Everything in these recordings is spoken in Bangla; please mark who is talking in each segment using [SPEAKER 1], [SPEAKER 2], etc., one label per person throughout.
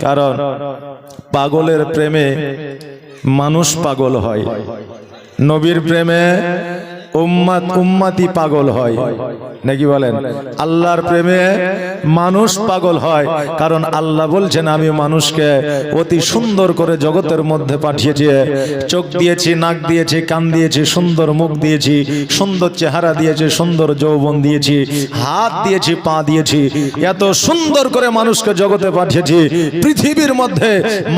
[SPEAKER 1] কারণ পাগলের প্রেমে মানুষ পাগল হয়। নবীর প্রেমে উম্মাত উম্মাতি পাগল হয়। নাকি বলেন? আল্লাহর প্রেমে মানুষ পাগল হয়। কারণ আল্লাহ বলছেন, আমি মানুষকে অতি সুন্দর করে জগতের মধ্যে পাঠিয়েছি। চোখ দিয়েছি, নাক দিয়েছি, কান দিয়েছি, সুন্দর মুখ দিয়েছি, সুন্দর চেহারা দিয়েছি, সুন্দর যৌবন দিয়েছি, হাত দিয়েছি, পা দিয়েছি। এত সুন্দর করে মানুষকে জগতে পাঠিয়েছি। পৃথিবীর মধ্যে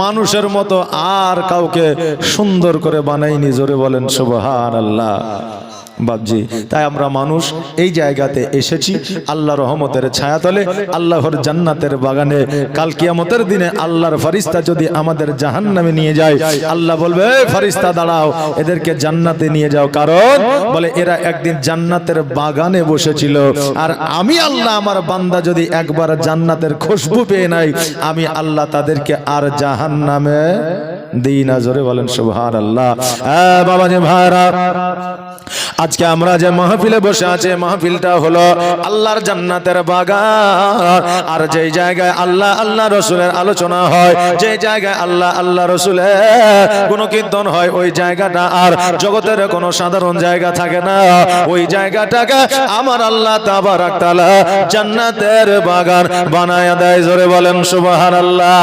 [SPEAKER 1] মানুষের মতো আর কাউকে সুন্দর করে বানাইনি। জোরে বলেন সুবহান আল্লাহ বাবজি তাই আমরা মানুষ এই জায়গাতে এসেছি আল্লাহ রহমতের ছায়াতলে, আল্লাহর জান্নাতের বাগানে। কাল কিয়ামতের দিনে আল্লাহর ফারিস্তা যদি আমাদের জাহান্নামে নিয়ে যায়, আল্লাহ বলবে "এই ফারিস্তা, দাঁড়াও, এদেরকে জান্নাতে নিয়ে যাও। কারণ, বলে, এরা একদিন জান্নাতের বাগানে বসেছিল। আর আমি আল্লাহ, আমার বান্দা যদি একবার জান্নাতের খুশবু পেয়ে নাই আমি আল্লাহ তাদেরকে আর জাহান্নামে দিই না। জোরে বলেন সুবহান আল্লাহ বাবা যে ভাইরা আজকে আমরা যে মাহফিলে বসে আছে, মাহফিলটা হলো আল্লাহর জান্নাতের বাগান। আর যেই জায়গায় আল্লাহ আল্লাহ রসুলের আলোচনা হয় যে জায়গায় আল্লাহ আল্লাহ রসুলের কোন কীর্তন হয়, ওই জায়গাটা আর জগতের কোনো সাধারণ জায়গা থাকে না। ওই জায়গাটাকে আমার আল্লাহ তাবারাক তাআলা জান্নাতের বাগান বানায়া দেয়, জোরে বলেন সুবহানাল্লাহ।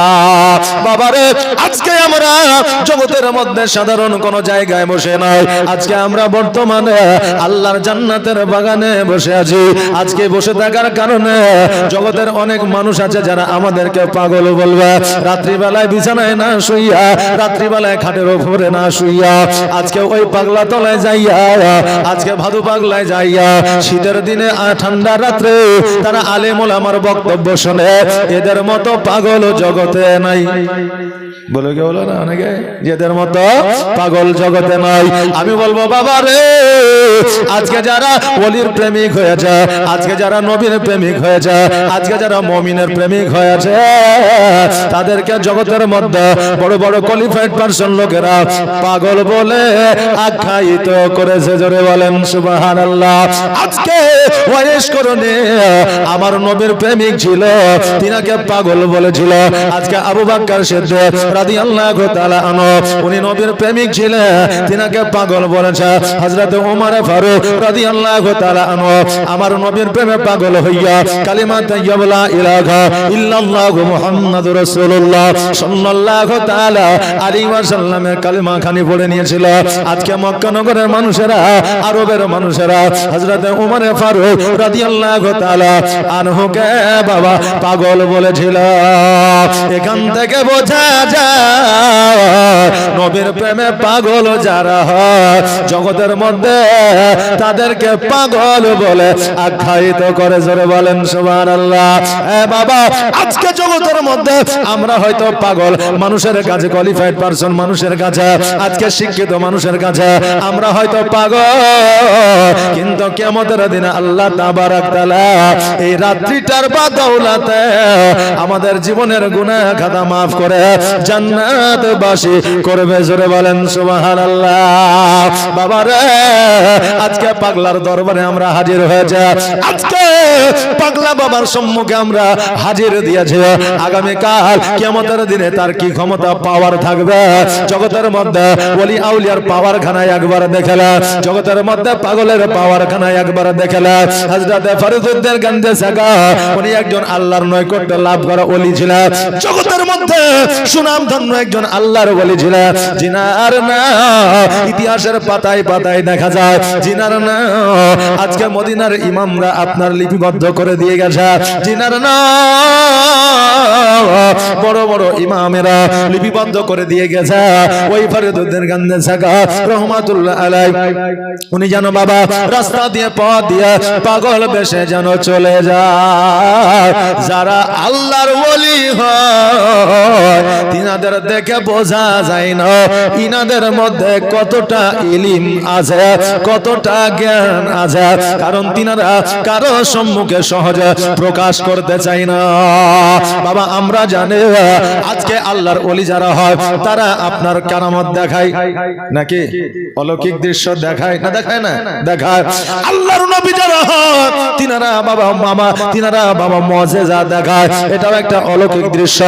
[SPEAKER 1] বাবারে, আজকে আমরা জগতের মধ্যে সাধারণ কোন জায়গায় বসে নাই। আজকে আমরা বর্তমানে আল্লাহর জান্নাতের বাগানে বসে আছি। আজকে বসে থাকার কারণে জগতের অনেক মানুষ আছে যারা আমাদেরকে পাগল বলবে। রাত্রিবেলায় বিছানায় না শুইয়া, রাত্রিবেলায় খাটের উপরে না শুইয়া, আজকে ওই পাগলা তলায় যাইয়া, আজকে ভাদু পাগলায় যাইয়া, শীতের দিনে ঠান্ডা রাত্রে তারা আলেমুল আমার বক্তব্য শুনে। এদের মতো পাগল জগতে নাই। বলে কে বলো না অনেকে? যেদের মতো পাগল জগতে নাই। আমি বলব বাবা রে আজকে যারা অলির প্রেমিক হয়েছে আজকে যারা নবীর প্রেমিক হয়েছে আজকে যারা মমিনের প্রেমিক হয়েছে তাদেরকে জগতের মধ্যে বড় বড় কোয়ালিফাইড পার্সন লোকেরা পাগল বলে আখ্যায়িত করেছে। জোরে বলেন সুবাহান আজকে ওয়েশ করনে আমার নবীর প্রেমিক ছিল, তিনাকে পাগল বলেছিল। আজকে আবু বাক্কার সিদ্দিক রাদিয়াল্লাহু তাআলা আনহু, উনি নবীর প্রেমিক ছিলেন, তিনাকে পাগল বলেছে। হযরত ওমর ফারুক রাদিয়াল্লাহু তাআলা আনহু, আমার নবীর প্রেমে পাগল হইয়া কালিমা তাইয়্যিবা, লা ইলাহা ইল্লাল্লাহু মুহাম্মাদুর রাসূলুল্লাহ সাল্লাল্লাহু তাআলা আলাইহি ওয়াসাল্লামের কালিমা খানি পড়ে নিয়েছিল। আজকে মক্কা নগরের মানুষেরা, আরবের মানুষেরা, হযরত ওমর ফারুক রাদিয়াল্লাহু তাআলা আনহুকে বাবা পাগল বলেছিল। এখান থেকে বোঝা যায়, নবীর প্রেমে পাগল যারা হয়, জগতের মধ্যে তাদেরকে পাগল বলে আখ্যায়িত করে, জোরে বলেন সুবহান আল্লাহ বাবা, আজকে জগতের মধ্যে আমরা হয়তো পাগল, মানুষের কাছে কোয়ালিফাইড পারসন মানুষের কাছে, আজকে শিক্ষিত মানুষের কাছে, আমরা হয়তো পাগল, কিন্তু কেমতের দিনে আল্লাহ তাবারাক তাআলা এই রাত্রিটার বাদৌলাতে আমাদের জীবনের গুনাহ খাতা মাফ করে জান্নাত বাসী করবে, জোরে বলেন সুবহানাল্লাহ। বাবা রে আজকে পাগলার দরবারে আমরা হাজির হয়েছে। আজকে পাগলা বাবার সম্মুখে আমরা হাজির দিয়েছে। আগামী কাল কিয়ামতের দিনে তার কি ক্ষমতা পাওয়ার থাকবে? জগতের মধ্যে ওলি আউলিয়ার পাওয়ার খানায় একবার দেখেলা। জগতের মধ্যে পাগলের পাওয়ার খানায় একবার দেখেলা। হযরত ফরিদুদ্দিন গান্ধী সাগা, উনি একজন আল্লাহর নৈকট্য লাভ করা ওলি ছিলেন। জগতের মধ্যে সুনাম ধন্য একজন আল্লাহর ওলি ছিলেন। জিনার না, ইতিহাসের পাতায় পাতায় দেখা যায় জিনার না, আজকে মদিনার ইমামরা আপনার লিপিবদ্ধ করে দিয়ে গেছে। জিনার না, বড় বড় ইমামেরা লিপিবদ্ধ করে দিয়ে গেছে। ওই ফরিদুদ্দিন সাগা রহমাতুল্লাহ আলাই উনি যেন বাবা রাস্তা দিয়ে দিয়ে পাগল বেশে যেন চলে যায়। যারা আল্লাহর ওলি হয়, তিনাদের দেখে বোঝা যায় না, ইনাদের মধ্যে কতটা ইলিম আছে। কতটা জ্ঞান আছে কারণ তিনারা কারও সম্মুখে সহজে প্রকাশ করতে চাই না। বাবা, আমরা জানি আজকে আল্লাহর অলি যারা হয়, তারা আপনার কারামত দেখায়। নাকি? অলৌকিক দৃশ্য দেখায়? না দেখায় না? দেখায়। আল্লাহর নবী যারা হয়, তিনারা বাবা মামা, তিনারা বাবা মজেজা দেখায়। এটাও একটা অলৌকিক দৃশ্য।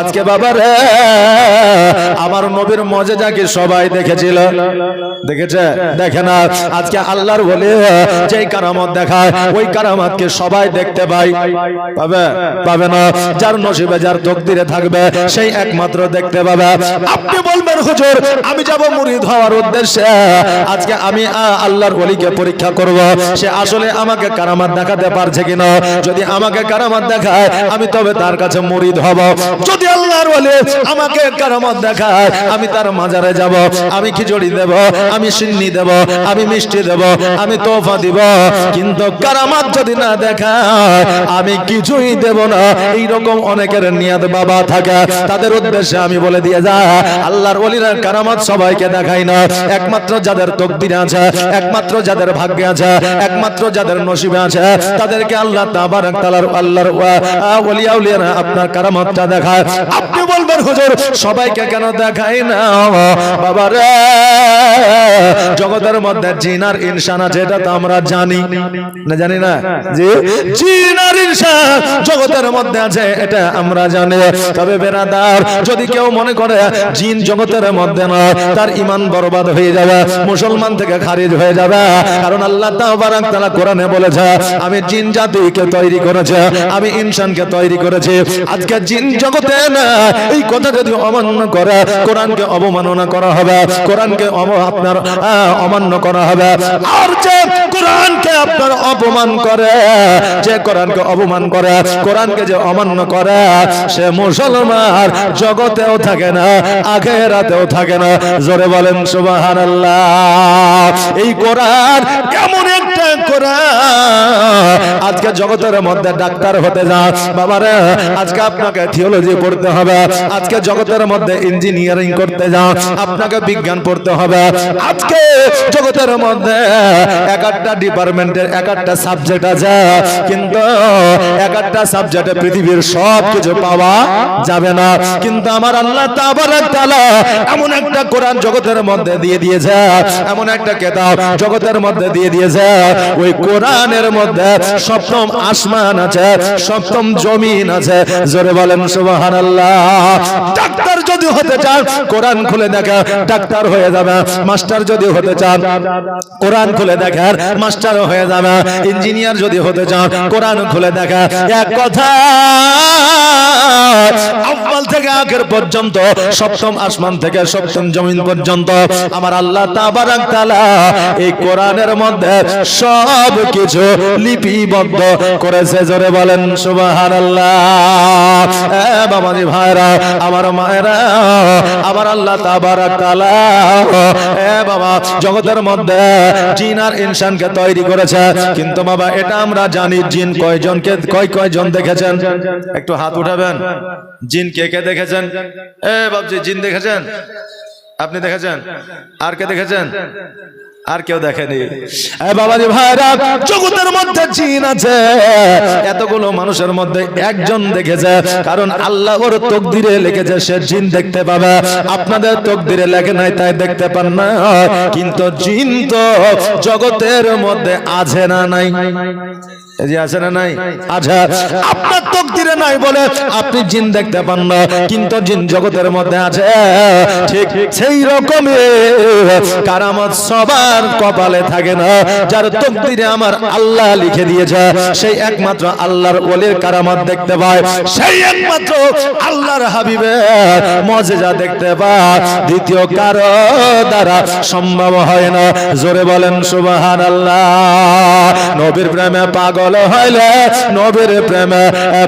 [SPEAKER 1] আজকে বাবা রে, আমার নবীর মজেজা কি সবাই দেখেছিল? দেখেছে? দেখে না? আজকে আল্লাহর বলে যেই কারামত দেখায়, ওই কারামতকে সবাই দেখতে পাই পাবে? পাবে না? যার নসিবে, যার তকদিরে থাকবে, সেই একমাত্র দেখতে পাবে। আপনি বলবেন, হুজুর, আমি যাব মুরিদ হওয়ার উদ্দেশ্যে। আজকে আমি আল্লাহর ওলিকে পরীক্ষা করব। সে আসলে আমাকে কারামাত দেখাতে পারছে কিনা? যদি আমাকে কারামাত দেখায়, আমি তবে তার কাছে মুরিদ হব। যদি আল্লাহর ওলি আমাকে কারামাত দেখায়, আমি তার মাজারে যাব। আমি খিচুড়ি দেব, আমি সিন্নি দেব, আমি মিষ্টি দেব, আমি তোফা দিব। কিন্তু কারামাত যদি না দেখায়, আমি কিছুই দেব না। এইরকম অনেকের নিয়াদ বাবা থাকে। তাদের উদ্দেশ্যে আমি বলে দিয়ে যা আল্লাহর ওলিরা কারামাত সবাইকে দেখাই না। একমাত্র যাদের তকদিরে আছে, একমাত্র যাদের ভাগ্যে আছে, একমাত্র যাদের নসিবে আছে, তাদেরকে আল্লাহ তাবারাক তাআলার আল্লাহর আপনার কারামাতটা দেখায়। আপনি বলবেন, হুজুর, সবাইকে কেন দেখাই না? বাবা রে জগতের মধ্যে জিন আর ইনসান আছে তো আমরা জানি। না জানি না? জি? জিন আর ইনসান জগতের মধ্যে আছে এটা আমরা জানি। তবে বেরাদার যদি কেউ মনে করে জিন জগতের মধ্যে না তার ইমান বরবাদ হয়ে যাবে মুসলমান থেকে খারিজ হয়ে যাবে। কারণ আল্লাহ তাবারাক তাআলা কোরআনে বলেছে আমি জিন জাতিকে তৈরি করেছে আমি ইনসানকে তৈরি করেছি। আজকে জিন জগতে না এই কথা যদি অমান্য করে কোরআনকে অবমাননা করা হবে কোরআনকে অব- আপনার অমান্য করা হবে আর যে কোরআনকে আপনার অপমান করে, যে কোরআনকে অপমান করে, কোরআনকে যে অমান্য করে, সে মুসলমান জগতেও থাকে না, আখেরাতেও থাকে না। জোরে বলেন, সুবহানাল্লাহ। এই কোরআন এমন একটা কোরআন। আজকে জগতের মধ্যে ডাক্তার হতে যা। বাবারে, আজকে আপনাকে থিওলজি পড়তে হবে। আজকে জগতের মধ্যে ইঞ্জিনিয়ারিং করতে যাও আপনাকে বিজ্ঞান পড়তে হবে। আজকে জগতের মধ্যে এক একটা ডিপার্টমেন্টের এক একটা সাবজেক্ট আছে, কিন্তু এক একটা সাবজেক্টে পৃথিবীর সব কিছু পাওয়া যাবে না। কিন্তু আমার আল্লাহ এমন একটা কোরআন জগতের মধ্যে দিয়ে দিয়েছে, এমন একটা কেতাব জগতের মধ্যে দিয়ে দিয়েছে। ওই কোরআনের মধ্যে সপ্তম আসমান আছে, সপ্তম জমিন আছে। জোরে বলেন, সুবহানাল্লাহ। ডাক্তার যদি হতে চান, কোরআন খুলে দেখা, ডাক্তার হয়ে যাবে। মাস্টার যদি হতে চান কোরআন খুলে দেখার মাস্টার হয়ে যাবে। ইঞ্জিনিয়ার যদি হতে চান কোরআন খুলে দেখা। এক কথা আব্বাল থেকে আখের পর্যন্ত, সপ্তম আসমান থেকে সপ্তম জমিন পর্যন্ত। আমার আল্লাহ তাবারাক তাআলা এই কোরআনের মধ্যে সব কিছু লিপিবদ্ধ করেছে, জোরে বলেন, সুবহানাল্লাহ। এ ভাইরা, আমার মায়েরা, আমার আল্লাহ বাবা, জগতের মধ্যে জিন আর ইনসানকে তৈরি করেছে। কিন্তু বাবা, এটা আমরা জানি, জিন কয়জনকে, কয় কয়জন দেখেছেন? একটু হাত উঠাবেন? জিন কে কে দেখেছেন? এ বাবজি জিন দেখেছেন? আপনি দেখেছেন? আর কে দেখেছেন? আর কেউ দেখেনি। বাবাজি ভাইরা, জগতের মধ্যে জিন আছে। এতগুলো মানুষের মধ্যে একজন দেখেছে, কারণ আল্লাহ ওর তকদিরে লিখেছে, সে জিন দেখতে পাবে। আপনাদের তকদিরে লেখে নাই, তাই দেখতে পান না। কিন্তু জিন তো জগতের মধ্যে আছে না নাই? আচ্ছা আমার আল্লাহ লিখে দিয়েছে, সেই একমাত্র আল্লাহর কারামত দেখতে পায়। সেই একমাত্র আল্লাহর হাবিবের মজেজা দেখতে পায়। দ্বিতীয় কারও দ্বারা সম্ভব হয় না। জোরে বলেন, সুবহানাল্লাহ। নবীর প্রেমে পাগল হইলে নবীর প্রেমে,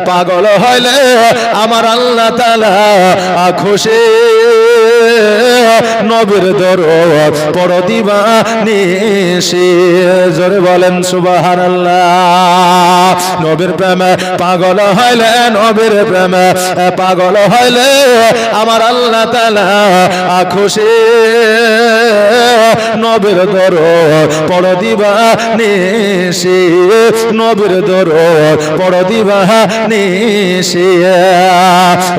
[SPEAKER 1] পাগল হইলে আমার আল্লাহ তালা খুশি। নবীর দর পড় দিবা নিশি জোরে বলেন সুবহানাল্লাহ। নবীর প্রেমে পাগল হইলে, নবীর প্রেমে পাগল হইলে আমার আল্লাহ তাআলা খুশি। নবীর দরদ পড় দিবা নিশি। নবীর দরদ পড় দিবা নিশি।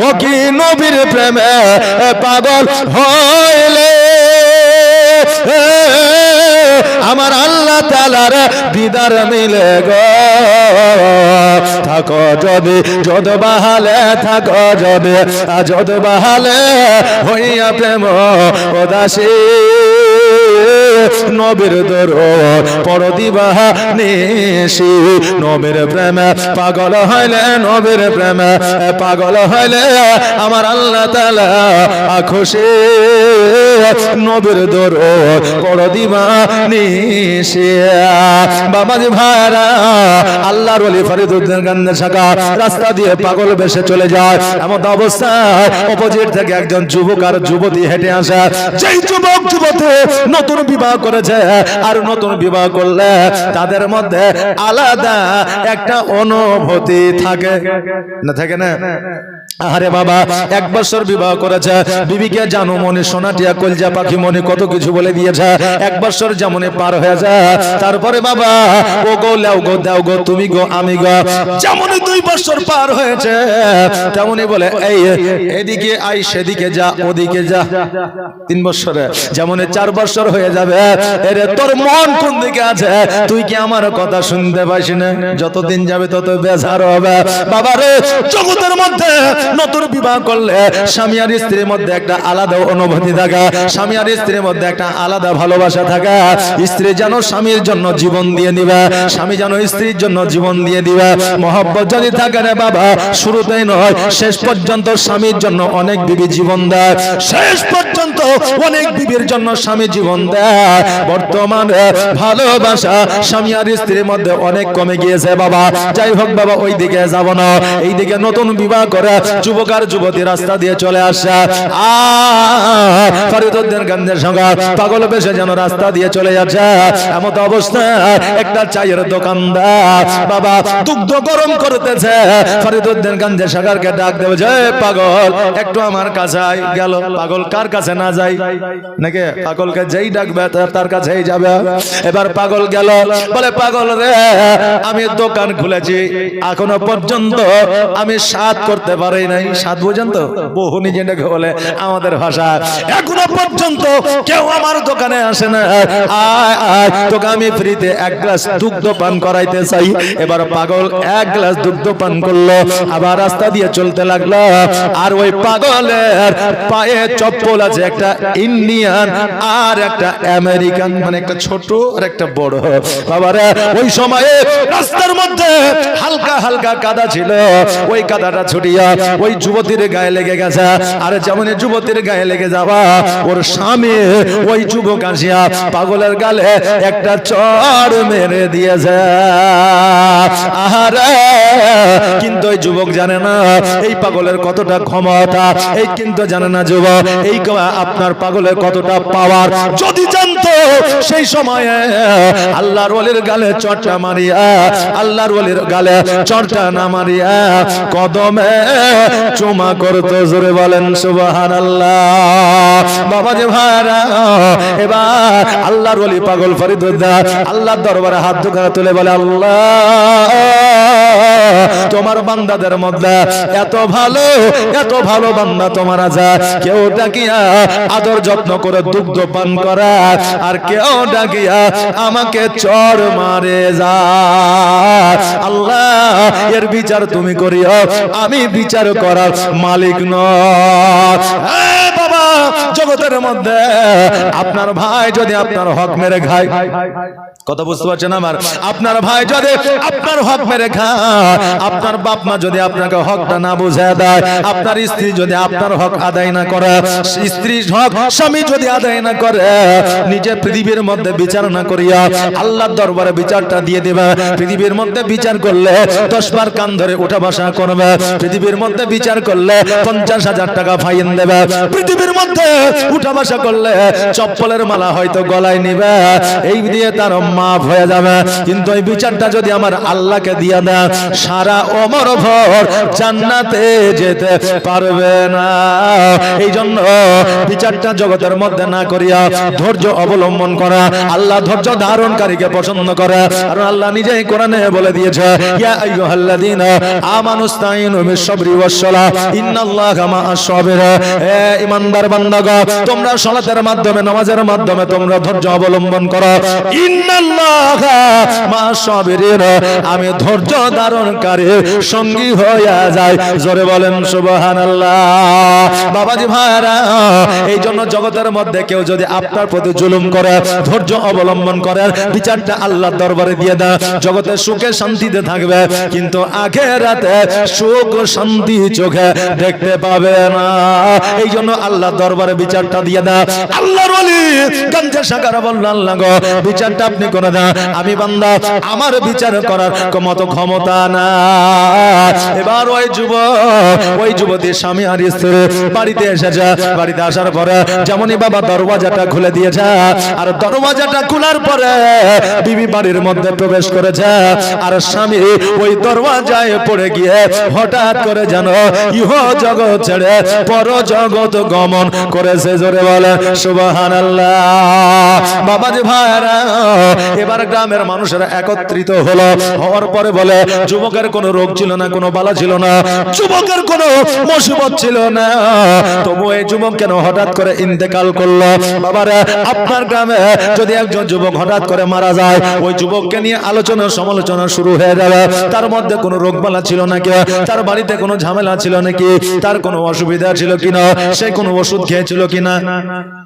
[SPEAKER 1] ও কি নবী নবীর প্রেমে পাগল হইলে? আমার আল্লাহ তালার দিদার মিলে গো। থাকো যদি যদ বাহালে থাকো যদি যদ বাহালে হইয়া প্রেম ওদাসী নবীর দর পরদিবাহা নিশি। নবীর প্রেমে পাগল হইলে নবীর প্রেমে, পাগল হইলে আমার আল্লাহ তালা খুশি। নবীর দর পরদিবা নিশি বাবাজি ভাইরা, আল্লাহর ওলি ফরিদুদ্দিন গান্ধের শাখা রাস্তা দিয়ে পাগল বেশে চলে যায়। এমন অবস্থায় অপোজিট থেকে একজন যুবক আর যুবতী হেঁটে আসে। যেই যুবক যুবতী নতুন বিবাহ করেছে আর নতুন বিবাহ করলে তাদের মধ্যে আলাদা একটা অনুভূতি থাকে। না থাকে না? আরে বাবা এক বছর বিবাহ করেছে। বিবিকে জানো মনে সোনাটিয়া কলজা পাখি মনে কত কিছু বলে দিয়েছে। এক বছর যেমনে পার হয়ে যায় তারপরে বাবা ও গো লেও গো দেও গো তুমি গো আমি গো। যেমনই দুই বছর পার হয়েছে তেমনই বলে এই এদিকে আই সেদিকে যা ওদিকে যা। তিন বছরে যেমন চার বছর হয়ে যাবে এরে তোর মন কোন দিকে আছে? তুই কি আমার কথা শুনতে পাইস না? যতদিন যাবে তত বেজার হবে। বাবা রে জগতের মধ্যে নতুন বিবাহ করলে স্বামী আর স্ত্রীর মধ্যে একটা আলাদা অনুভূতি থাকে। স্বামী আর স্ত্রীর মধ্যে একটা আলাদা ভালোবাসা থাকে। স্ত্রী যেন স্বামীর জন্য জীবন দিয়ে দিবে, স্বামী যেন স্ত্রীর জন্য জীবন দিয়ে দিবে। মহব্বত যদি থাকে রে বাবা, শুরুতেই নয়, শেষ পর্যন্ত স্বামীর জন্য অনেক বিবি জীবন দেয়। শেষ পর্যন্ত অনেক বিবির জন্য স্বামী জীবন দেয়। বর্তমানে ভালোবাসা স্বামী আর স্ত্রীর মধ্যে অনেক কমে গিয়েছে বাবা। যাই হোক বাবা ওই দিকে যাব না। এই দিকে নতুন বিবাহ করে যুবক আর যুবতী রাস্তা দিয়ে চলে আসে। ফরিদুদ্দিন গান্ধীর সঙ্গে পাগল বেশে যেন রাস্তা দিয়ে চলে যাচ্ছে। এমন অবস্থা একটা চায়ের দোকানদার বাবা দুগ্ধ গরম করতেছে। ফরিদুদ্দিন গান্ধী সাগরকে ডাক দেবে, যে পাগল, একটু আমার কাছে গেল, পাগল কার কাছে না যাই? নাকি, পাগলকে যেই ডাকবে, তার কাছেই যাবে। এবার পাগল গেল, বলে, পাগল রে, আমি দোকান খুলেছি। এখনও পর্যন্ত আমি সাত করতে পারি নাই সাত বুঝেন তো, বহু নিজে ডেকে বলে, আমাদের ভাষা এখনও পর্যন্ত কেউ আমার দোকানে আসে না। তোকে আমি ফ্রিতে এক গ্লাস দুগ্ধ পান করাইতে চাই। এবার পাগল এক গ্লাস দুগ্ধ পান করল, আবার রাস্তা দিয়ে চলতে লাগল। আর ওই পাগলের পায়ে চপ্পল আছে, একটা ইন্ডিয়ান আর একটা আমেরিকান মানে একটা ছোট আর একটা বড়। বাবারে, ওই সময়ে রাস্তার মধ্যে হালকা হালকা কাদা ছিল। ওই কাদাটা ছুটিয়া ওই যুবতীর গায়ে লেগে গেছে। আর যেমন যুবতীর গায়ে লেগে যাওয়া ওর স্বামী ওই যুবক আসিয়া পাগলের গালে একটা চড় মেরে দিয়েছে। আহারে, কিন্তু ওই যুবক জানে না, এই পাগলের কতটা ক্ষমতা, এই কিন্তু জানে না যুবক, এই আপনার পাগলের কতটা পাওয়ার যদি জানতো, সেই সময়ে আল্লাহর ওলির গালে চটটা মারিয়া, আল্লাহর ওলির গালে চটটা না মারিয়া, কদমে চুমা করতো, জোরে বলেন সুবাহান আল্লাহ বাবা যে ভাইরা, এবার আল্লাহর ওলি পাগল ফরিদুদ্দা আল্লাহর দরবারে হাত দুখা তুলে বলে, আল্লাহ, তোমার বান্দাদের মধ্যে এত ভালো এত ভালো বান্দা তোমার আছে। কেউ ডাকিয়া আদর যত্ন করে দুগ্ধ পান করা, আর কেউ ডাকিয়া আমাকে চর মারে যা আল্লাহ, এর বিচার তুমি করিও, আমি বিচার করার মালিক নয়। জগতের মধ্যে। আপনার ভাই যদি আপনার হক মেরে খায়। কথা বুঝতে পারছেন আমার? আপনার ভাই যদি আপনার হক মেরে খায়, আপনার বাপ মা যদি আপনাকে হকটা না বুঝে দেয়, আপনার স্ত্রী যদি আপনার হক আদায় না করে স্ত্রী হক স্বামী যদি আদায় না করে নিজে পৃথিবীর মধ্যে বিচার না করিয়া আল্লাহর দরবারে বিচারটা দিয়ে দেবে। পৃথিবীর মধ্যে বিচার করলে দশ বার কান ধরে উঠা বসা করবে। পৃথিবীর মধ্যে বিচার করলে পঞ্চাশ হাজার টাকা ফাইন দেবে। পৃথিবীর মধ্যে আসবে উঠা বসা করলে চপ্পলের মালা হয়তো গলায় নিবে। এই দিয়ে তার মাফ হয়ে যাবে। কিন্তু এই বিচারটা যদি আমার আল্লাহকে দিয়ে দেয়, সারা অমর ভর জান্নাতে যেতে পারবে না। এই জন্য বিচারটা জগতের মধ্যে না করিয়া ধৈর্য অবলম্বন করা, আল্লাহ ধৈর্য ধারণকারীকে পছন্দ করে। কারণ আল্লাহ নিজেই কোরআনে বলে দিয়েছে, ইয়া আইয়ুহাল্লাযীনা আমানুস্তাইনু বিস-সাবরি ওয়াস-সালাহ ইন্নাল্লাহা মা'আস সাবির হে ইমানদার বান্দাগণ তোমরা সালাতের মাধ্যমে, নামাজের মাধ্যমে তোমরা ধৈর্য অবলম্বন করো। আমি ধৈর্য ধারণকারী সঙ্গী হইয়া যায় জোরে বলেন, সুবহানাল্লাহ। বাবাজি ভাইরা এই জন্য জগতের মধ্যে কেউ যদি আপনার প্রতি জুলুম করে, ধৈর্য অবলম্বন করে, বিচারটা আল্লাহর দরবারে দিয়ে দেয় জগতে সুখে শান্তিতে থাকবে, কিন্তু আগে রাতে সুখ শান্তি চোখে দেখতে পাবে না। এই জন্য আল্লাহ দরবারে বিচারটা দিয়ে দেয় আল্লাহর ওলি গঞ্জে সাকার বলল, আল্লাহ গো, বিচারটা আপনি করে দেন আমি বান্দা, আমার বিচার করার মতো ক্ষমতা না এবার ওই যুবক, ওই যুবতী স্বামী আর স্ত্রী বাড়িতে এসেছে। বাড়িতে আসার পরে যেমনই বাবা দরওয়াজাটা খুলে দিয়েছে, আর দরওয়াজাটা খোলার পরে বিবি বাড়ির মধ্যে প্রবেশ করেছে। আর স্বামী ওই দরওয়াজায় পড়ে গিয়ে হঠাৎ করে যেন ইহ জগৎ ছেড়ে পর জগৎ গমন করেছে জোরে বলে বাবাজি ভাইরা এবার গ্রামের মানুষেরা একত্রিত হলো, হওয়ার পরে বলে, যুবকের কোনো রোগ ছিল না, কোনো বালা ছিল না, যুবকের কোনো মুসিবত ছিল না। তবু এই যুবক কেন হঠাৎ করে ইন্তেকাল করল? বাবারা, আপনার গ্রামে যদি একজন যুবক হঠাৎ করে মারা যায়, ওই যুবককে নিয়ে আলোচনা সমালোচনা শুরু হয়ে যাবে। তার মধ্যে কোনো রোগবালা ছিল নাকি? তার বাড়িতে কোনো ঝামেলা ছিল নাকি? তার কোনো অসুবিধা ছিল কিনা? সে কোনো ওষুধ খেয়েছিল কিনা?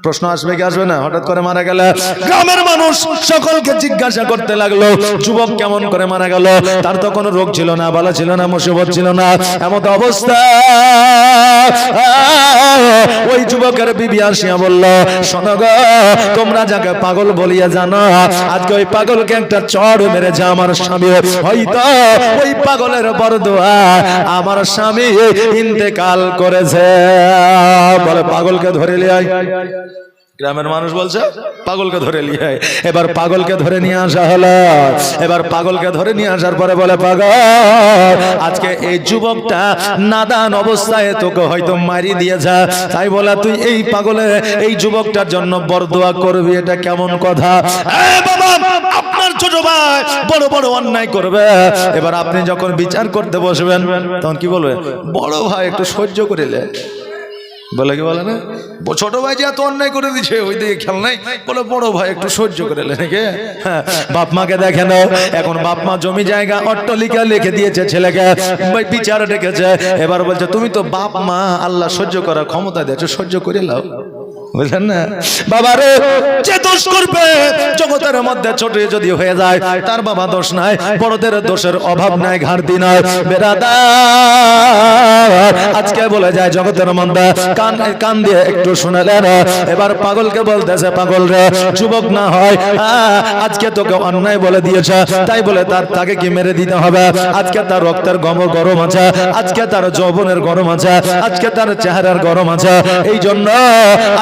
[SPEAKER 1] প্রশ্ন আসবে কি আসবে না? হঠাৎ করে মারা গেলে। গ্রামের মানুষ সকলকে জিজ্ঞাসা করতে লাগল, যুবক কেমন করে মারা গেল? তার তো কোনো রোগ ছিল না, বালা ছিল না, মুসিবত ছিল না এমন অবস্থা। ওই যুবকের বিবি আসিয়া বলল, শোনো গো, তোমরা যাকে পাগল বলিয়া জানো, আজকে ওই পাগলকে একটা চড় মেরেছে আমার স্বামী। হয়তো ওই পাগলের বরদোয়া আমার স্বামী ইন্তেকাল করেছে। বলে পাগলকে ধরে গ্রামের মানুষ বলছে, পাগলকে ধরে নিয়ে। এবার পাগলকে ধরে নিয়ে আসা হলো। এবার পাগলকে ধরে নিয়ে আসার পরে বলে, পাগল, আজকে এই যুবকটা নাদান অবস্থায় তোকে হয়তো মারি দিয়েছে। তাই বলে, তুই এই পাগলে, এই যুবকটার জন্য বরদোয়া করবি, এটা কেমন কথা? বাবা, আপনার ছোট ভাই বড় বড় অন্যায় করবে। এবার আপনি যখন বিচার করতে বসবেন, তখন কি বলবে? বড় ভাই, একটু সহ্য করিলে বলে কি বলে না? ছোট ভাই যে এত অন্যায় করে দিছে ওই দিকে খেয়াল নাই? বলে বড় ভাই একটু সহ্য করে লে কে হ্যাঁ, বাপ মাকে দেখে নাও এখন বাপ মা জমি জায়গা অট্টলিকা লিখে দিয়েছে ছেলেকে ভাই বিচার ডেকেছে। এবার বলছে তুমি তো বাপ মা আল্লাহ সহ্য করার ক্ষমতা দিয়েছ সহ্য করে লাও। বুঝলেন না? বাবারে যে দোষ করবে, জগতের মধ্যে ছোট যদি হয়ে যায়, তার বাবা দোষ নাই, বড়দের দোষের অভাব নাই, ঘাটতি নাই। বেরাদার আজকে বলে যায় জগতের মধ্যে কান কান দিয়ে একটু এবার পাগলকে বলতেছে, পাগল রে, যুবক না হয় আজকে তোকে অন্যায় বলে দিয়েছে, তাই বলে তার তাকে কি মেরে দিতে হবে? আজকে তার রক্তের গম গরম আছে, আজকে তার যৌবনের গরম আছে, আজকে তার চেহারার গরম আছে এই জন্য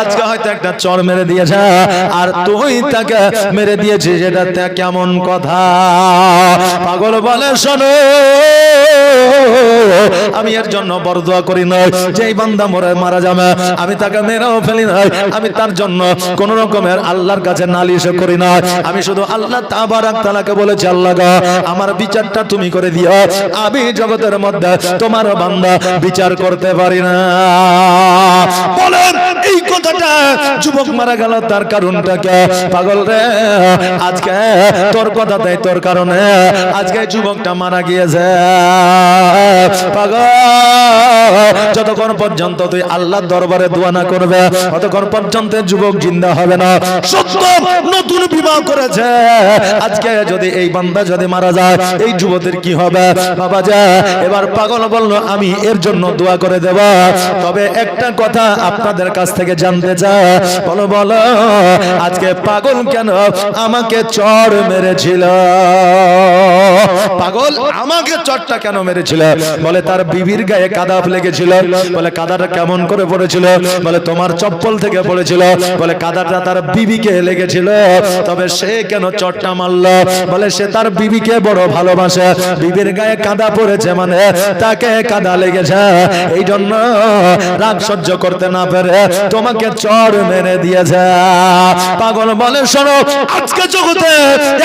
[SPEAKER 1] আজকে হয়তো একটা চর মেরে দিয়েছে। আর তুই তাকে মেরে দিয়েছিস, এটা কেমন কথা? পাগল বলে শোনো, আমি এর জন্য বরদোয়া করি নয়, যেই বান্দা মরে মারা যাবে, আমি তাকে মেরেও ফেলি নয়, আমি তার জন্য কোন রকমের আল্লাহর কাছে নালিশ করি না আমি শুধু আল্লাহ তাবারাক তালাকে বলেছি, আল্লাহ আমার বিচারটা তুমি করে দিও। আমি জগতের মধ্যে তোমার বান্দা বিচার করতে পারি না। বলেন, এই কথাটা যুবক মারা গেল, তার কারণটা কে? পাগল রে, আজকে তোর কথাটাই তোর কারণে, আজকে যুবকটা মারা গিয়েছে। পাগল, যতক্ষণ পর্যন্ত তুই আল্লাহর দরবারে দোয়া না করবে ততক্ষণ পর্যন্ত যুবক জিন্দা হবে না। সত্য, নতুন বিবাহ করেছে। আজকে যদি এই বান্দা যদি মারা যায়, এই যুবতীর কি হবে? বাবা যা, এবার পাগল বলল, আমি এর জন্য দোয়া করে দেব। তবে একটা কথা আপনাদের কাছ থেকে জানি জানতে চায় বলো বলো, আজকে পাগল কেন আমাকে চড় মেরেছিল? পাগল আমাকে চড়টা কেন মেরেছিল? বলে তার বিবির গায়ে কাদা লেগেছিল। বলে কাদাটা কেমন করে পড়েছিল? বলে তোমার চপ্পল থেকে পড়েছিল। বলে কাদাটা তার বিবিকে লেগেছিল। তবে সে কেন চটটা মারলো? বলে সে তার বিবিকে বড় ভালোবাসে। বিবির গায়ে কাদা পড়েছে মানে তাকে কাদা লেগেছে। এই জন্য রাগ সহ্য করতে না পেরে তোমাকে চড় মেরে দিয়েছে। পাগল বলে, শোনো, আজকে জগতে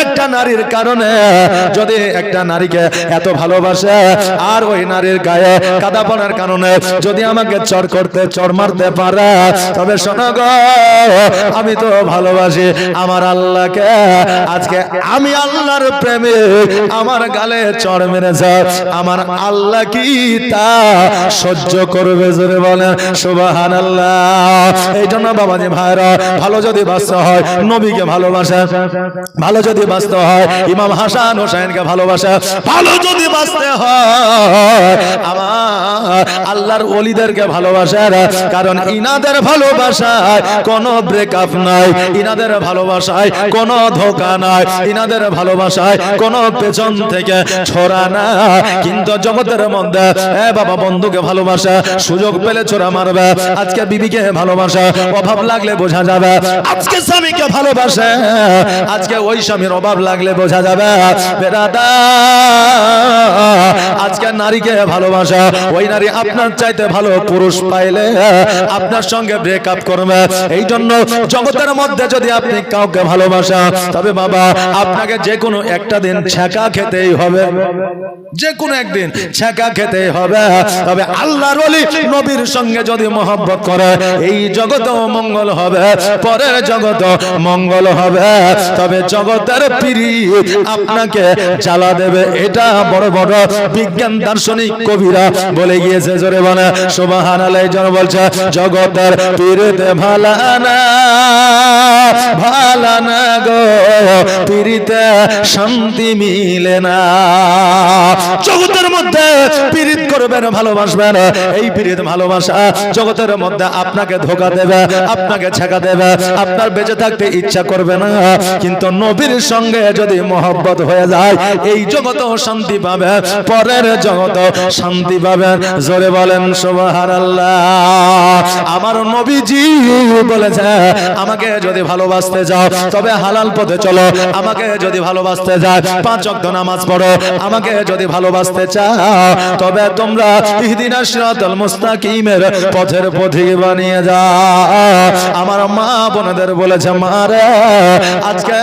[SPEAKER 1] একটা নারীর কারণে যদি একটা নারীকে এত ভালোবাসে, আর ওই নারীর গায়ে কাদা পড়ার কারণে যদি আমাকে চড় করতে চড় মারতে পারে, তবে শোনো আমি তো ভালোবাসি আমার আল্লাহকে। আজকে আমি আল্লাহর প্রেমে আমার গালে চড় মেরেছে। আমার আল্লাহ কি তা সহ্য করবে বলেন সুবাহান আল্লাহ এই জন্য বাবাজি ভাইরা, ভালো যদি বাঁচতে হয়, নবীকে ভালোবাসে। ভালো যদি বাঁচতে হয়, ইমাম হাসান হোসেনকে ভালোবাসে। ভালো যদি বাঁচতে হয়, আমার আল্লাহর ওলিদেরকে ভালোবাসে কারণ ইনাদের ভালোবাসায় কোনো ব্রেকআপ নাই, ইনাদের ভালোবাসায় কোনো ধোকা নাই, ইনাদের ভালোবাসায় কোনো পেছন থেকে ছোড়া না কিন্তু জগতের মধ্যে, এ বাবা বন্ধুকে ভালোবাসা, সুযোগ পেলে ছোড়া মারবে। আজকে বিবিকে ভালোবাসা অভাব লাগলে বোঝা যাবে। আজকে স্বামীকে ভালোবাসে, আজকে ওই স্বামীর অভাব লাগলে বোঝা যাবে। বেরাদা, আজকে নারীকে ভালোবাসা, ওই নারী আপনার চাইতে ভালো পুরুষ পাইলে আপনার সঙ্গে ব্রেকআপ করবে। এই জন্য জগতের মধ্যে যদি আপনি কাউকে ভালোবাসা তবে বাবা, আপনাকে যে কোনো একটা দিন ছ্যাঁকা খেতেই হবে। যে কোনো একদিন ছ্যাঁকা খেতেই হবে। তবে আল্লাহর নবীর সঙ্গে যদি মহব্বত করে, এই জগতেও মঙ্গল হবে, পরের জগত মঙ্গল হবে। তবে জগতের পিড়ি আপনাকে জ্বালা দেবে, এটা বড় বড় বিজ্ঞান, দার্শনিক কবিরা বলে গিয়েছে, জোরে বলে। সুবাহান জন বলছে, জগতের পিড়িতে ভালা না ভালা না গো, পিড়িতে শান্তি মিলে না। জগতের মধ্যে পীড়িত করবেন, ভালোবাসবেন। এই পীড়িত ভালোবাসা জগতের মধ্যে আপনাকে ধোকা দেবে, আপনাকে ছেঁকা দেবে, আপনার বেঁচে থাকতে ইচ্ছা করবে না। কিন্তু নবীর সঙ্গে যদি মহব্বত হয়ে যায়, এই জগত শান্তি পাবে, পরের জগত শান্তি জোরে বলেন সোবাহার আল্লাহ আমার নবীজি বলেছে, আমাকে যদি ভালোবাসতে যাও, তবে হালাল পথে চলো। আমাকে যদি ভালোবাসতে যায়, পাঁচ অক্ট নামাজ পড়ো। আমাকে যদি ভালোবাসতে চাও তবে তোমরা ইহদিনা সিরাতাল মুস্তাকিমের পথের পথিক বানিয়ে যাও। আমার মা বোনেদের বলেছে, মা রে, আজকে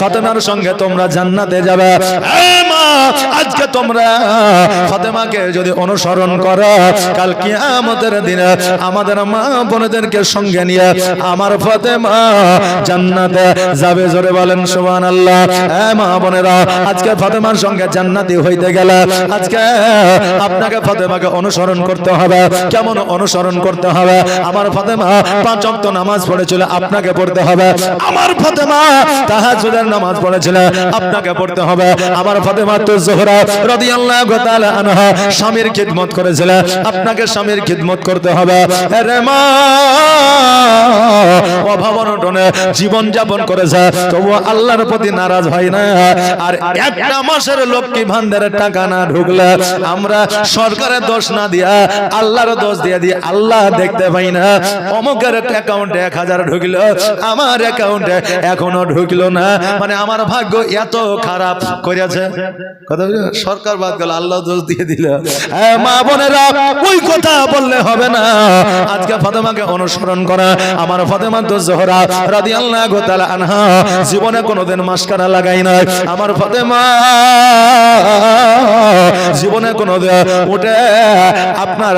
[SPEAKER 1] ফাতেমার সঙ্গে তোমরা জান্নাতে যাবে। আজকে তোমরা ফাতেমাকে যদি অনুসরণ করো, কাল কিয়ামতের দিনে আমাদের মা বোনেদেরকে সঙ্গে নিয়ে আমার ফাতেমা জান্নাতে যাবে। জোরে বলেন, সুবহানাল্লাহ। এ মা বোনেরা, আজকে ফাতেমার সঙ্গে জান্নাতি হইতে গেলে আজকে আপনাকে ফাতেমাকে অনুসরণ করতে হবে। কেমন অনুসরণ করতে হবে? আমার ফাতেমা পাঁচ ওয়াক্ত নামাজ পড়েছিল, আপনাকে পড়তে হবে। আমার ফাতেমা তাহাজ্জুদের নামাজ পড়েছিল, আপনাকে পড়তে হবে। আমার ফাতেমা তো জোহরা রাদিয়াল্লাহু তাআলা আনহা স্বামীর খিদমত করেছিল, আপনাকে স্বামীর খিদমত করতে হবে। রে মা, অভাব অনটনে জীবন যাপন করেছে তবু আল্লাহর প্রতি নারাজ হয় না। আর একটা মাসের লক্ষ্মী ভান্ডারের টাকা না ঢুকলে? আমরা সরকারের দোষ না দিয়া, আল্লাহর দোষ দিয়া দিয়ে আল্লাহ দেখতে পাই না। অমুকের অ্যাকাউন্টে এক হাজার ঢুকলো, আমার অ্যাকাউন্টে এখনও ঢুকলো না। মানে আমার ভাগ্য এত খারাপ করেছে কথা? সরকার বাদ গেল, আল্লাহ দোষ দিয়ে দিল। মা বোনেরা, ওই কথা বললে হবে না। আজকে ফাতেমাকে অনুসরণ করা, আমার ফাতেমা তো জোহরা রাদিয়াল্লাহু তাআলা আনহা, জীবনে কোনোদিন মাস্কারা লাগাই নাই। আমার ফাতেমা জীবনে কোনো ওটা আপনার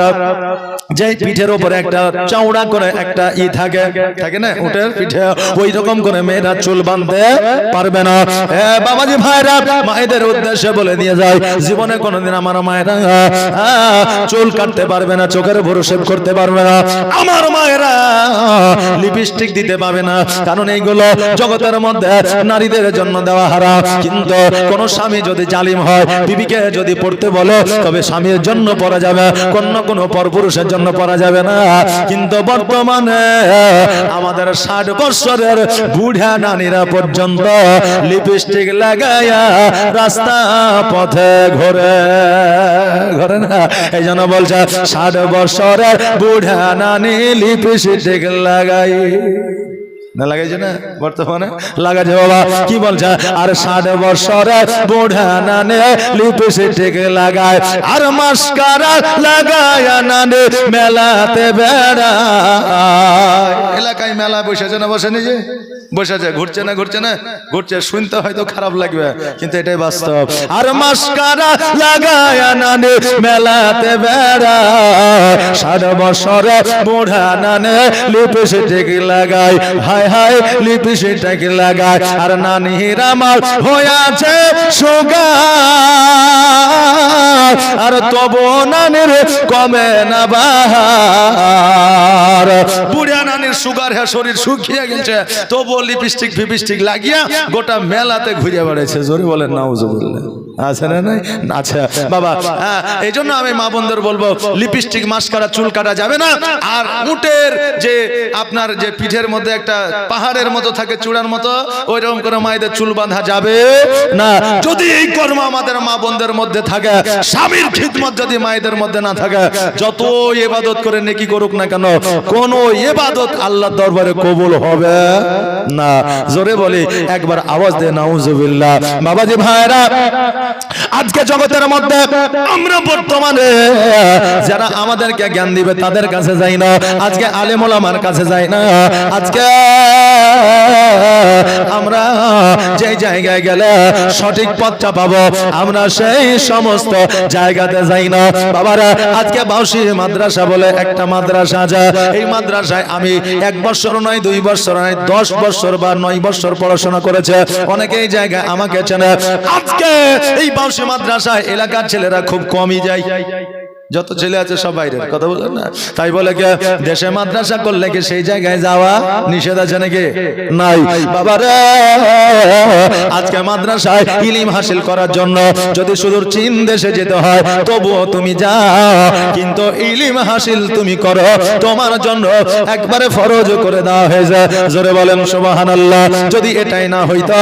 [SPEAKER 1] যে পিঠের উপরে একটা চাউড়া করে একটা ই থাকে থাকে না? উঠের পিঠে ওই রকম করে মেয়েরা চুল বাঁধতে পারবে না। বাবাজি ভাইরা মায়েদের উদ্দেশ্যে বলে দিয়ে যায় জীবনে কোনোদিন আমার মায়েরা চুল কাটতে পারবে না চোখের ভরো শেভ করতে পারবে না আমার মায়েরা লিপস্টিক দিতে পারবে না কারণ এইগুলো জগতের মধ্যে নারীদের জন্য দেওয়া হারা। কিন্তু কোন স্বামী যদি জালিম হয় বিবিকে যদি পড়তে বলো তবে স্বামীর জন্য পড়া যাবে কোন কোন পরপুরুষের জন্য পড়া যাবে না। কিন্তু বর্তমানে আমাদের ষাট বছরের বুড়া নানিরা পর্যন্ত লিপস্টিক লাগাইয়া রাস্তা পথে ঘোরে। ঘরে না? এই জন্য বলছে, ষাট বছরের বুড়া নানি লিপস্টিক লাগাই। না লাগাইছে না বর্তমানে? লাগাইছে বাবা কি বলছে? আর ষাট বছরে বুড়া নানে লিপস্টিক লাগায় আর মাস্কারা লাগায় নানে মেলাতে বেড়ায়। এলাকায় মেলা বসেছে না বসে নিজে বসেছে ঘুরছে না ঘুরছে না? ঘুরছে, শুনতে হয়তো খারাপ লাগবে, কিন্তু এটাই বাস্তব। আর মাস্কারা লাগায় নানে মেলাতে বেড়ায় ষাট বছরে বুড়া নানে লিপস্টিক লাগায়। হায় হায় লিপস্টিক লাগায়। আর নানির আমার হয়েছে সুগার। আর তবু নানির কমে না বাহার। বুড়া নানির সুগার হ্যাঁ শরীর শুকিয়ে গেছে, তবু লিপস্টিক ফিপিস্টিক লাগিয়া গোটা মেলাতে ঘুরে বেড়াইছে। জোরে বলেন নাউজুবিল্লাহ। আছে না নাই আচ্ছা বাবা এই জন্য আমি মা বন্ধুর বলব, লিপস্টিক, মাস্কারা, চুল কাটা যাবে না। আর উটের যে আপনার যে পিঠের মধ্যে একটা পাহাড়ের মতো থাকে চূড়ার মতো ওই রকম করে মায়েদের চুল বাঁধা যাবে না। যদি এই কর্ম আমাদের মা বোনদের মধ্যে থাকে, স্বামীর খিদমত যদি মায়েদের মধ্যে না থাকে যত ইবাদত করে নেকি করুক না কেন, কোন ইবাদত আল্লাহর দরবারে কবুল হবে না। জোরে বলি, একবার আওয়াজ দে, নাউজুবিল্লাহ। বাবাজি ভাইরা আজকে জগতের মধ্যে আমরা বর্তমানে যারা আমাদেরকে জ্ঞান দিবে তাদের কাছে যাই না। আজকে আলেমুল আমার কাছে যাই না। আজকে আমরা যে জায়গায় গেলে সঠিক পথটা পাবো, আমরা সেই সমস্ত জায়গাতে যাই না। বাবারা, আজকে বাউসি মাদ্রাসা বলে একটা মাদ্রাসা আছে। এই মাদ্রাসায় আমি এক বছর নয়, দুই বছর নয়, দশ বছর বা নয় বছর পড়াশোনা করেছে। অনেকেই জায়গায় আমাকে চেনে। আজকে এই বাউসি মাদ্রাসায় এলাকার ছেলেরা খুব কমই যায়। যত ছেলে আছে সব বাইরের কথা বলেন না? তাই বলে কে? দেশে মাদ্রাসা করলে কি সেই জায়গায় যাওয়া নিষেধ আছে নাকি? নাই। বাবারে! আজকে মাদ্রাসায় ইলিম হাসিল করার জন্য যদি সুদূর চীন দেশে যেতে হয় তবুও তুমি যাও। কিন্তু ইলিম হাসিল তুমি করো। তোমার জন্য একবারে ফরজ করে দেওয়া হয়েছে। জোরে বলেন সুবহানাল্লাহ। যদি এটাই না হইতো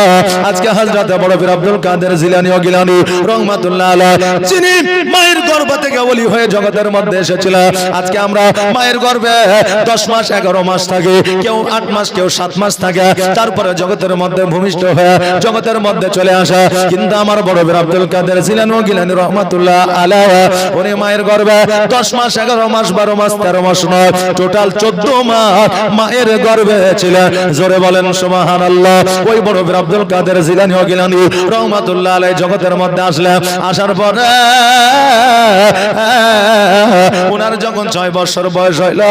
[SPEAKER 1] আজকে হযরতে বড় পীর আব্দুল কাদের জিলানী ও গিলানী রহমাতুল্লাহ আলাইহি যিনি মায়ের গর্ভ থেকে ওলি হয়ে জগতের মধ্যে এসেছিল। আজকে আমরা মায়ের গর্ভে দশ মাস, এগারো মাস থাকে, কেউ আট মাস, কেউ সাত মাস থাকে। তারপরে জগতের মধ্যে ভূমিষ্ঠ হয়ে জগতের মধ্যে চলে আসা। কিন্তু আমার বড় বীর আব্দুল কাদের ছিলেন ও গিলানি রহমাতুল্লাহ আলাহ উনি মায়ের গর্ভে দশ মাস, এগারো মাস, বারো মাস, তেরো মাস নয় টোটাল চোদ্দ মাস মায়ের গর্ভে ছিলেন জোরে বলেন সুবাহান আল্লাহ ওই বড় বীর আব্দুল কাদের জিলানি গিলানি রহমাতুল্লাহ আলাই জগতের মধ্যে আসলেন। আসার পরে ওনার যখন ছয় বছর বয়স হইল,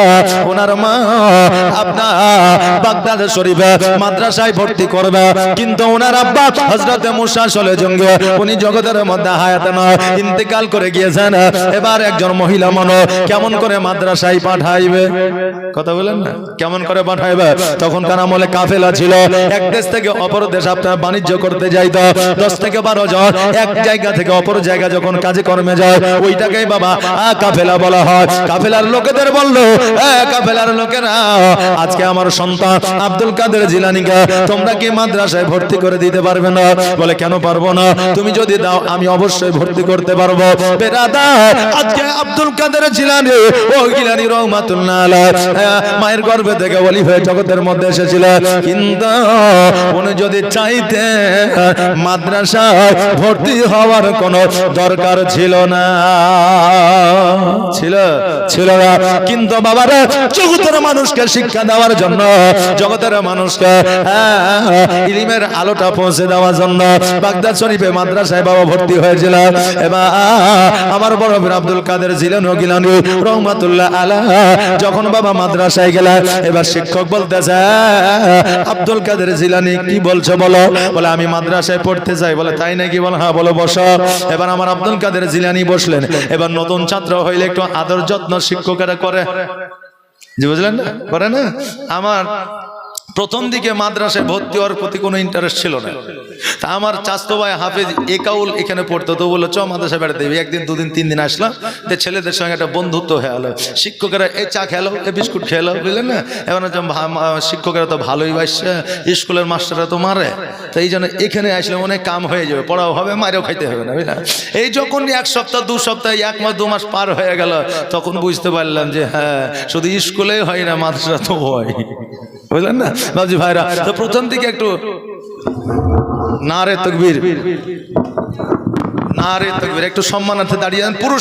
[SPEAKER 1] ওনার মা আপনার বাগদাদ শরীফে মাদ্রাসায় ভর্তি করবে। কিন্তু ওনার আব্বা হজরতে মুসা চলে জঙ্গে উনি জগতের মধ্যে হায়াতে নয় ইন্তেকাল করে গিয়েছেন। এবার একজন মহিলা মনো কেমন করে মাদ্রাসায় পাঠাইবে? কথা বলেন না? কেমন করে পাঠাইবে? তখনকার আমলে কাফেলা ছিল। এক দেশ থেকে অপর দেশ আপনার বাণিজ্য করতে যাইতো। দশ থেকে বারো জন এক জায়গা থেকে অপর জায়গা যখন কাজে কর্মে যায়, ওইটাকেই বাবা কাফেলা বলা হয়। কাফেলার লোকেদের বলল কাফেলার লোকেরা, আজকে আমার সন্তান আব্দুল কাদের জিলানিকে তোমরা কি মাদ্রাসায় ভর্তি করে দিতে পারবে না? বলে, কেন পারব না? তুমি যদি দাও, আমি অবশ্যই ভর্তি করতে পারব। আজকে আব্দুল কাদের জিলানি, ও গিলানি রহমাতুল্লাহ মায়ের গর্ভে থেকে বলি হয়ে জগতের মধ্যে এসেছিল। কিন্তু উনি যদি চাইতে মাদ্রাসায় ভর্তি হওয়ার কোনো দরকার ছিল না। ছিল ছিল না। কিন্তু বাবারা জগতের মানুষকে শিক্ষা দেওয়ার জন্য জগতের মানুষকে হ্যাঁ, ইলিমের আলোটা পৌঁছে দেওয়ার জন্য বাগদাদ শরীফে মাদ্রাসায় বাবা ভর্তি এবার আমার বড় আব্দুল কাদের রহমাতুল্লাহ আলা যখন বাবা মাদ্রাসায় এবার শিক্ষক বলতেছে আব্দুল কাদের জিলানি কি বলছো বলো? বলে আমি মাদ্রাসায় পড়তে চাই বলে তাই নাকি? বলে হ্যাঁ বলো বসো। এবার আমার আব্দুল কাদের জিলানি বসলেন। এবার নতুন ছাত্র হইলে একটু আদর যত্ন শিক্ষকেরা করে। জি, বুঝলেন না? করে না? আমার প্রথম দিকে মাদ্রাসে ভর্তি হওয়ার প্রতি কোনো ইন্টারেস্ট ছিল না। তা আমার চাস্তো ভাই হাফেজ একাউল এখানে পড়তো, তো বলল, চ মাদ্রাসা বেড়াতে। একদিন, দুদিন, তিন দিন আসলাম। তো ছেলেদের সঙ্গে একটা বন্ধুত্ব হয়ে গেলো। শিক্ষকেরা, এ চা খেলো, এ বিস্কুট খেলো? বুঝলেন না? হচ্ছে শিক্ষকেরা তো ভালোই বাসছে, স্কুলের মাস্টাররা তো মারে। তো এই জন্য এখানে আসলে অনেক কাম হয়ে যাবে। পড়াও হবে, মারেও খাইতে হবে না, বুঝলেন? এই যখন এক সপ্তাহ, দু সপ্তাহ, এক মাস, দু মাস পার হয়ে গেল, তখন বুঝতে পারলাম যে হ্যাঁ শুধু স্কুলেই হয় না, মাদ্রাসা তো হয়। বুঝলেন না? বাবজি ভাইরা, তো প্রথম দিকে একটু নারে তকবীর। নারে তকবীর একটু সম্মানার্থে দাঁড়িয়ে যান পুরুষ